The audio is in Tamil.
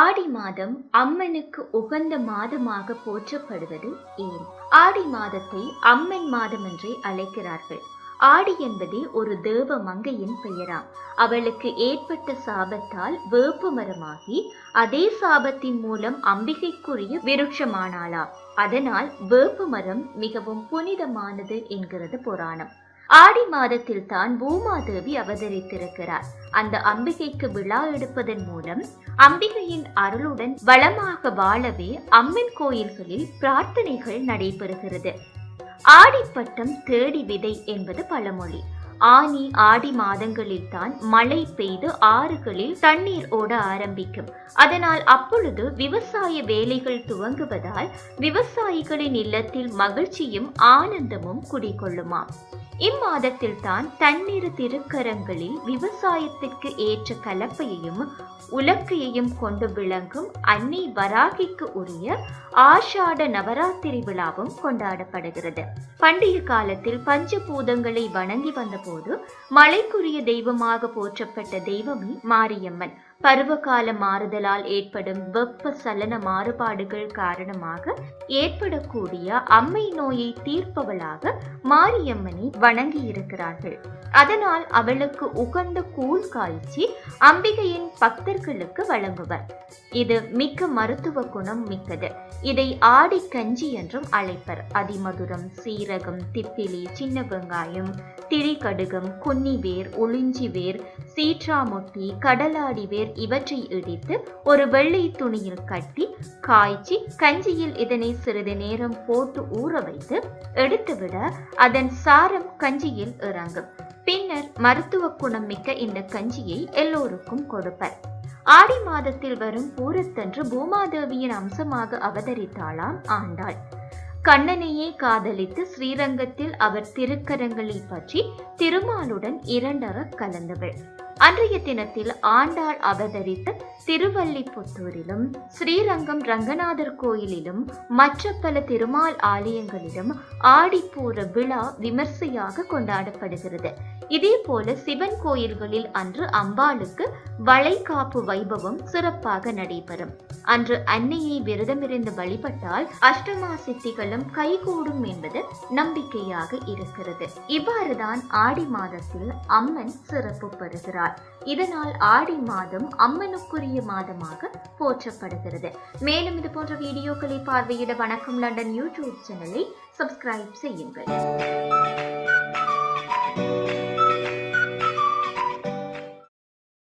ஆடி மாதம் அம்மனுக்கு உகந்த மாதமாக போற்றப்படுவது ஏன்? ஆடி மாதத்தை அம்மன் மாதம் என்றே அழைக்கிறார்கள். ஆடி என்பதே ஒரு தேவ மங்கையின் பெயராம். அவளுக்கு ஏற்பட்ட சாபத்தால் வேப்பு மரமாகி அதே சாபத்தின் மூலம் அம்பிகைக்குரிய விருட்சமானாளாம். அதனால் வேப்பு மரம் மிகவும் புனிதமானது என்கிறது புராணம். ஆடி மாதத்தில் தான் பூமாதேவி அவதரித்திருக்கிறார். அந்த அம்பிகைக்கு விழா எடுப்பதன் மூலம் அம்பிகையின் அருளுடன் வளமாக வாழவே அம்மன் கோயில்களில் பிரார்த்தனைகள் நடைபெறுகிறது. ஆடிப்பட்டம் தேடி விதை என்பது பழமொழி. ஆனி ஆடி மாதங்களில் தான் மழை பெய்து ஆறுகளில் தண்ணீர் ஓட ஆரம்பிக்கும். அதனால் அப்பொழுது விவசாய வேலைகள் துவங்குவதால் விவசாயிகளின் இல்லத்தில் மகிழ்ச்சியும் ஆனந்தமும் குடிகொள்ளுமாம். இம்மாதத்தில் தான் தண்ணீர் திருக்கரங்களில் விவசாயத்திற்கு ஏற்ற கலப்பையையும் உலக்கையையும் கொண்டு விளங்கும் அன்னை வராகிக்கு உரிய ஆஷாட நவராத்திரி விழாவும் கொண்டாடப்படுகிறது. பண்டிகை காலத்தில் பஞ்சபூதங்களை வணங்கி வந்தபோது மலைக்குரிய தெய்வமாக போற்றப்பட்ட தெய்வமே மாரியம்மன். பருவகால மாறுதலால் ஏற்படும் வெப்ப சலன மாறுபாடுகள் காரணமாக ஏற்படக்கூடிய அம்மை நோயை தீர்ப்பவளாக மாரியம்மனை வணங்கி இருக்கிறார்கள் அதனால் அவளுக்கு உகந்த கூழ் காய்ச்சி அம்பிகையின் பக்தர்களுக்கு வழங்குவர். இது மிக்க மருத்துவ குணம் மிக்கது. இதை ஆடி கஞ்சி என்றும் அழைப்பர். அதிமதுரம் சீரகம் திப்பிலி சின்ன வெங்காயம் திரிகடுகம் குன்னிவேர் உளிஞ்சி வேர் சீற்றாமொட்டி கடலாடி வேர் இவற்றை இடித்து ஒரு வெள்ளை துணியில் கட்டி காய்ச்சி கஞ்சியில் இதனை சிறிது நேரம் போட்டு ஊற வைத்து எடுத்துவிட அதன் சாரம் கஞ்சியில் இறங்கும். பின்னர் மருத்துவ குணம் மிக்க இந்த கஞ்சியை எல்லோருக்கும் கொடுப்பர். ஆடி மாதத்தில் வரும் பூரத்தன்று பூமாதேவியின் அம்சமாக அவதரித்தாளாம் ஆண்டாள். கண்ணனையே காதலித்து ஸ்ரீரங்கத்தில் அவர் திருக்கரங்களை பற்றி திருமாலுடன் இரண்டற கலந்தவள். அன்றைய தினத்தில் ஆண்டாள் அவதரித்த திருவல்லிபுத்தூரிலும் ஸ்ரீரங்கம் ரங்கநாதர் கோயிலிலும் மற்ற பல திருமால் ஆலயங்களிலும் ஆடிப்பூர விழா விமர்சையாக கொண்டாடப்படுகிறது. இதே போல சிவன் கோயில்களில் அன்று அம்பாளுக்கு வளைகாப்பு வைபவம் சிறப்பாக நடைபெறும். அன்று அன்னையை விரதமிருந்து வழிபட்டால் அஷ்டமா சித்திகளும் கைகூடும் என்பது நம்பிக்கையாக இருக்கிறது. இவ்வாறுதான் ஆடி மாதத்தில் அம்மன் சிறப்பு பெறுகிறார். இதனால் ஆடி மாதம் அம்மனுக்குரிய மாதமாக போற்றப்படுகிறது. மேலும் இது போன்ற வீடியோக்களை பார்வையிட வணக்கம் லண்டன் யூடியூப் சேனலை சப்ஸ்கிரைப் செய்யுங்கள்.